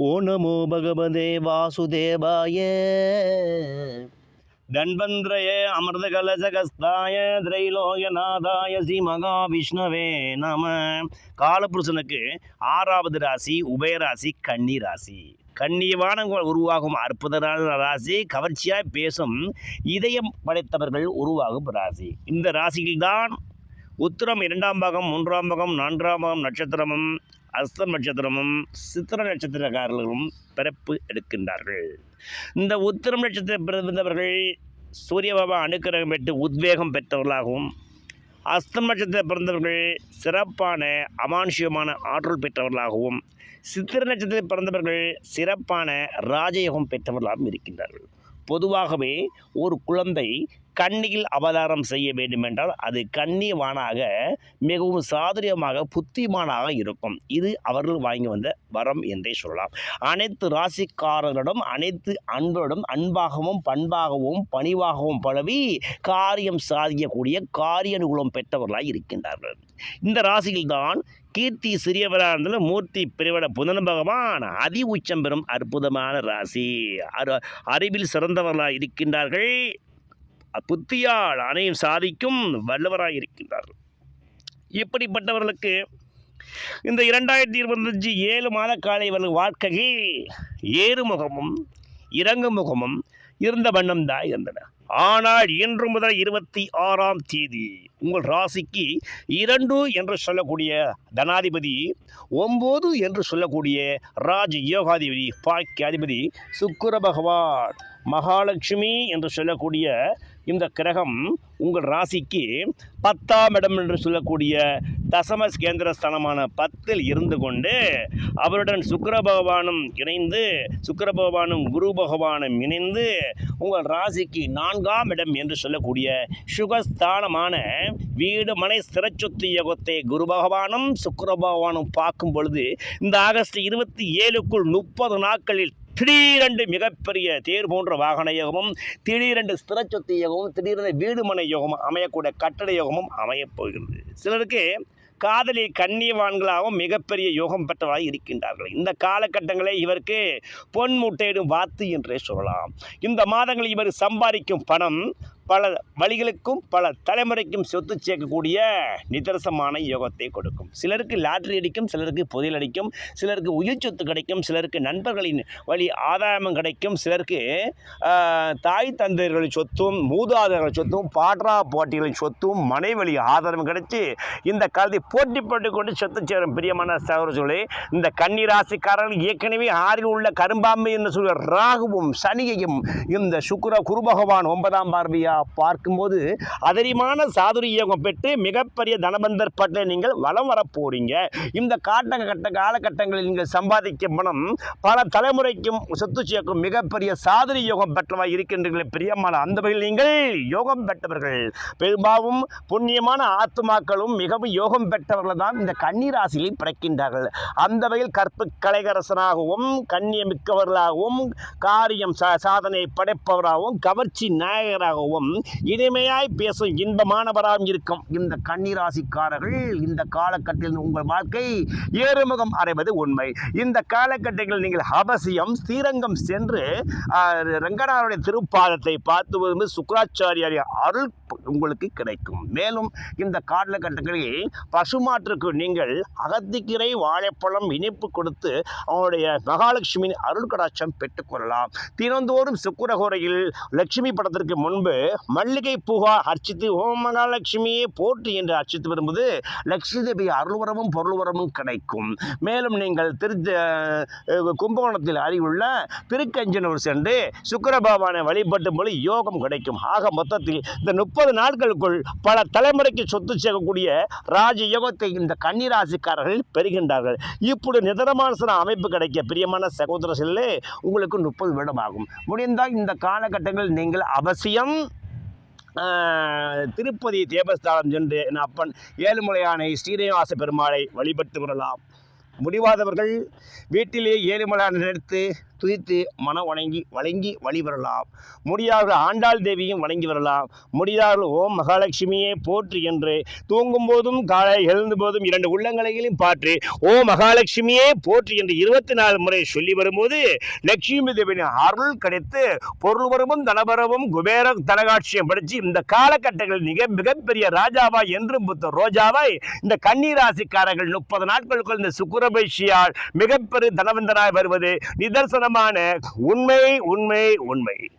ஓ நமோ பகவதே வாசுதேவாய. தன்வந்திரய அமிர்த கலசகஸ்தாய திரைலோகநாதாய ஸ்ரீ மகாவிஷ்ணவே நம. காலபுருஷனுக்கு ஆறாவது ராசி உபயராசி கன்னி ராசி. கண்ணியமான உருவாகும் அற்புதமான ராசி கவர்ச்சியாய் பேசும் இதயம் படைத்தவர்கள் உருவாகும் ராசி. இந்த ராசியில்தான் உத்திரம் இரண்டாம் பாகம் மூன்றாம் பாகம் நான்காம் பாகம் நட்சத்திரமும் அஸ்தம் நட்சத்திரமும் சித்திர நட்சத்திரக்காரர்களும் பிறப்பு எடுக்கின்றார்கள். இந்த உத்திரம் நட்சத்திர பிறந்தவர்கள் சூரிய பாபா அனுக்கிரகம் பெற்று உத்வேகம் பெற்றவர்களாகவும் அஸ்தம் நட்சத்திரம் பிறந்தவர்கள் சிறப்பான அமானுஷ்யமான ஆற்றல் பெற்றவர்களாகவும் சித்திர நட்சத்திரம் பிறந்தவர்கள் சிறப்பான ராஜயோகம் பெற்றவர்களாகவும் இருக்கின்றார்கள். பொதுவாகவே ஒரு குழந்தை கன்னியில் அவதாரம் செய்ய வேண்டுமென்றால் அது கன்னியவானாக மிகவும் சாதுரியமாக புத்திமானாக இருக்கும். இது அவர்கள் வாங்கி வந்த வரம் என்றே சொல்லலாம். அனைத்து ராசிக்காரர்களிடம் அனைத்து அன்பரிடம் அன்பாகவும் பண்பாகவும் பணிவாகவும் பழவி காரியம் சாதிக்கக்கூடிய காரியனுகுலம் பெற்றவர்களாக இருக்கின்றார்கள். இந்த ராசியில்தான் கீர்த்தி சிறியவராக இருந்தாலும் மூர்த்தி பிரிவட புதன் பகவான் அதி உச்சம் பெறும் அற்புதமான ராசி. அரு அறிவில் சிறந்தவர்களாக இருக்கின்றார்கள். புத்தியால் அனையும் சாதிக்கும் வல்லவராக இருக்கின்றார்கள் இப்படிப்பட்டவர்களுக்கு இந்த இரண்டாயிரத்தி இருபத்தஞ்சு ஏழு மாத காலை இவர்கள் வாழ்க்கையில் ஏறுமுகமும் இறங்குமுகமும் இருந்த வண்ணம் தான் இருந்தன. ஆனால் இன்று முதல் இருபத்தி ஆறாம் தேதி உங்கள் ராசிக்கு இரண்டு என்று சொல்லக்கூடிய தனாதிபதி ஒம்பது என்று சொல்லக்கூடிய ராஜ யோகாதிபதி பாக்கியாதிபதி சுக்கர பகவான் மகாலட்சுமி என்று சொல்லக்கூடிய இந்த கிரகம் உங்கள் ராசிக்கு பத்தாம் இடம் என்று சொல்லக்கூடிய தசம கேந்திரஸ்தானமான பத்தில் இருந்து கொண்டு அவருடன் சுக்கர பகவானும் இணைந்து சுக்கர பகவானும் குரு பகவானும் இணைந்து உங்கள் ராசிக்கு நான்காம் இடம் என்று சொல்லக்கூடிய சுகஸ்தானமான வீடு மனை ஸ்திரச்சொத்து யோகத்தை குரு பகவானும் சுக்கர பகவானும் பார்க்கும் பொழுது இந்த ஆகஸ்ட் இருபத்தி ஏழுக்குள் முப்பது நாட்களில் திடீரென்று மிகப்பெரிய தேர் போன்ற வாகன யோகமும் திடீரென்று ஸ்திரச்சொத்து யோகமும் திடீரென்று வீடுமனை யோகமும் அமையக்கூடிய கட்டட யோகமும் அமையப் போகிறது சிலருக்கு காதலி கண்ணியவான்களாகவும் மிகப்பெரிய யோகம் பெற்றவராக இருக்கின்றார்கள். இந்த காலகட்டங்களே இவருக்கு பொன் முட்டையிடும் வாத்து என்றே சொல்லலாம். இந்த மாதங்களில் இவர் சம்பாதிக்கும் பணம் பல வழிகளுக்கும் பல தலைமுறைக்கும் சொத்து சேர்க்கக்கூடிய நிதர்சமான யோகத்தை கொடுக்கும். சிலருக்கு லாட்ரி அடிக்கும் சிலருக்கு புதையல் அடிக்கும் சிலருக்கு உயிர் சொத்து கிடைக்கும் சிலருக்கு நண்பர்களின் வழி ஆதாயமும் கிடைக்கும் சிலருக்கு தாய் தந்தையர்களின் சொத்தும் மூதாதையர்கள் சொத்தும் பாட்ரா போட்டிகளின் சொத்தும் மனைவழி ஆதரவும் கிடைச்சி இந்த காலத்தை போட்டி போட்டு கொண்டு சொத்து சேரும் பிரியமான சகோதரர்களே இந்த கன்னிராசிக்காரர்கள் ஏற்கனவே ஆறில் உள்ள கரும்பாம்பு என்று சொல்கிற ராகுவும் சனியையும் இந்த சுக்கர குரு பகவான் ஒன்பதாம் பார்வையா பார்க்கும்போது அதரிமான சாதுரிய யோகம் பெற்று மிகப்பெரிய தனபந்தர் பட்டில நீங்கள் வலம் வரப்போறீங்க இந்த காட்ட கட்ட காலகட்டங்களில் நீங்கள் சம்பாதிக்கும் பணம் பல தலைமுறைக்கும் சொத்து சேர்க்கும் மிகப்பெரிய சாதுரி யோகம் பெற்றவா இருக்கின்றீர்கள் பிரியமான அந்த வகையில் நீங்கள் யோகம் பெற்றவர்கள். பெரும்பாலும் புண்ணியமான ஆத்துமாக்களும் மிகவும் யோகம் பெற்றவர்கள் தான் இந்த கன்னிராசியில் பிறக்கின்றார்கள். அந்த வகையில் கற்பு கலைகரசனாகவும் கண்ணியமிக்கவர்களாகவும் காரியம் சா சாதனை படைப்பவராகவும் கவர்ச்சி நாயகராகவும் இனிமையாய் பேசும் இன்பமானவராகவும் இருக்கும் இந்த கன்னிராசிக்காரர்கள். இந்த காலகட்டத்தில் உங்கள் வாழ்க்கை ஏறுமுகம் அடைவது உண்மை. இந்த காலகட்டத்தில் நீங்கள் அவசியம் ஸ்ரீரங்கம் சென்று ஆஹ், திருப்பாதத்தை பார்த்து வரும்போது சுக்கராச்சாரியாரிய அருள் உங்களுக்கு கிடைக்கும். மேலும் இந்த காலகட்டங்களில் பசுமாற்றுக்கு நீங்கள் அகத்திக்கீரை வாழைப்பழம் இனிப்பு கொடுத்து அவனுடைய மகாலட்சுமியின் அருள் கடாட்சம் பெற்றுக்கொள்ளலாம் தினந்தோறும் சுக்குரகோரையில் லட்சுமி படத்திற்கு முன்பு மல்லிகை பூவா அர்ச்சித்து ஓம் மகாலட்சுமியே போற்றி என்று அர்ச்சித்து வரும்போது லட்சுமி தேவி அருள்வரமும் பொருள்வரமும் கிடைக்கும். மேலும் நீங்கள் திரு கும்பகோணத்தில் அறிவுள்ள திருக்கஞ்சனூர் சென்று சுக்கரபாபானை வழிபட்டும் போது யோகம் கிடைக்கும். ஆக மொத்தத்தில் இந்த முப்பது முப்பது நாட்களுக்குள் பல தலைமுறைக்கு சொத்து சேர்க்கக்கூடிய ராஜ யோகத்தை இந்த கன்னிராசிக்காரர்கள் பெறுகின்றார்கள். இப்படி நிதரமான அமைப்பு கிடைக்க பிரியமான சகோதர செல்லே உங்களுக்கு முப்பது வருடம் ஆகும் முடிந்தால் இந்த காலகட்டங்களில் நீங்கள் அவசியம் திருப்பதி தேவஸ்தானம் சென்று என் அப்பன் ஏழுமலையானை ஸ்ரீனிவாச பெருமாளை வழிபட்டு வரலாம் முடிவாதவர்கள் வீட்டிலே ஏழுமலையானை நிறுத்து துதித்து மன வணங்கி வழங்கி வழிபெறலாம் முடியாத ஆண்டாள் தேவியும் வணங்கி வரலாம். முடியாத ஓம் மகாலட்சுமியே போற்றி என்று தூங்கும் போதும் காலை எழுந்த போதும் இரண்டு உள்ளங்களையும் பாற்று ஓ மகாலட்சுமியே போற்றி என்று இருபத்தி நாலு முறை சொல்லி வரும்போது லட்சுமி தேவியின் அருள் கிடைத்து பொருள் வரவும் தனபரவும் குபேர தனகாட்சியம் படிச்சு இந்த காலகட்டங்களில் மிக மிகப்பெரிய ராஜாவா என்றும் புத்த ரோஜாவாய் இந்த கன்னிராசிக்காரர்கள் முப்பது நாட்களுக்குள் இந்த சுக்குரபைஷியால் மிகப்பெரிய தனவந்தராய் வருவது. நிதர்சனம் நிதர்சனமான உண்மை உண்மை உண்மை.